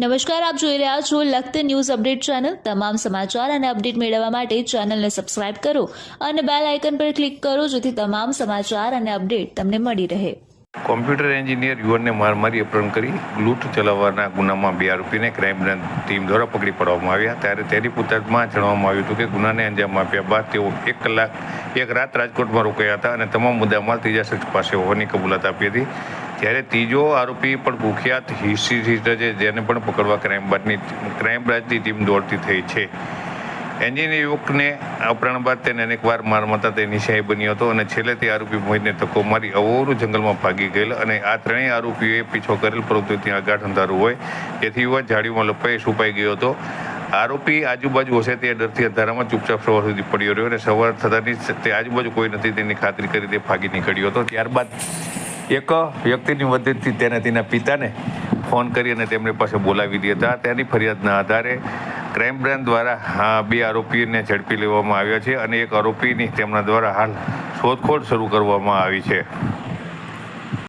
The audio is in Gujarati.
નમસ્કાર, આપ જોઈ રહ્યા છો લખત ન્યૂઝ અપડેટ ચેનલ. તમામ સમાચાર અને અપડેટ મેળવવા માટે ચેનલને સબસ્ક્રાઇબ કરો અને બેલ આઇકન પર ક્લિક કરો જેથી તમામ સમાચાર અને અપડેટ તમને મળી રહે. કોમ્પ્યુટર એન્જિનિયર યુવાનને માર મારી અપહરણ કરી લૂંટ ચલાવવાના ગુનામાં બે આરોપીને ક્રાઇમ બ્રાન્ચ ટીમ દ્વારા પકડી પાડવામાં આવ્યા. ત્યારે તેની પૂછતાછમાં જણાવવામાં આવ્યું હતું કે ગુનાને અંજામ આપ્યા બાદ તેઓ એક કલાક, એક રાત રાજકોટમાં રોકાયા હતા અને તમામ મુદ્દામાં ત્રીજા શખ્સ પાસે હોવાની કબૂલાત આપી હતી. ત્યારે ત્રીજો આરોપી પણ કુખ્યાત હિસ્ટ્રી છે, જેને પણ પકડવા ક્રાઇમ બ્રાન્ચની ક્રાઇમ બ્રાન્ચની ટીમ દોડતી થઈ છે. એન્જિનિયર યુવકને અપહરણ બાદ તેને અનેકવાર માર મારતા તે નિશાઈ બન્યો હતો અને છેલ્લે તે આરોપી મોહિતને ધક્કો મારી અવોરું જંગલમાં ભાગી ગયેલ અને આ ત્રણેય આરોપીઓએ પીછો કરેલ, પરંતુ ત્યાં ગાઢ અંધારું હોય. તેથી યુવા ઝાડીમાં લપાઈ છુપાઈ ગયો હતો. આરોપી આજુબાજુ હશે તે ડરથી અંધારામાં ચૂપચાપ સવાર સુધી પડ્યો રહ્યો અને સવાર થતાની તે આજુબાજુ કોઈ નથી, તેની ખાતરી કરી તે ભાગી નીકળ્યો હતો. ત્યારબાદ એક વ્યક્તિની મદદથી તેને તેના પિતાને ફોન કરી અને તેમની પાસે બોલાવી દીધા તેની ફરિયાદના આધારે ક્રાઇમ બ્રાન્ચ દ્વારા બે આરોપીને ઝડપી લેવામાં આવ્યા છે અને એક આરોપીની તેમના દ્વારા હાલ શોધખોળ શરૂ કરવામાં આવી છે.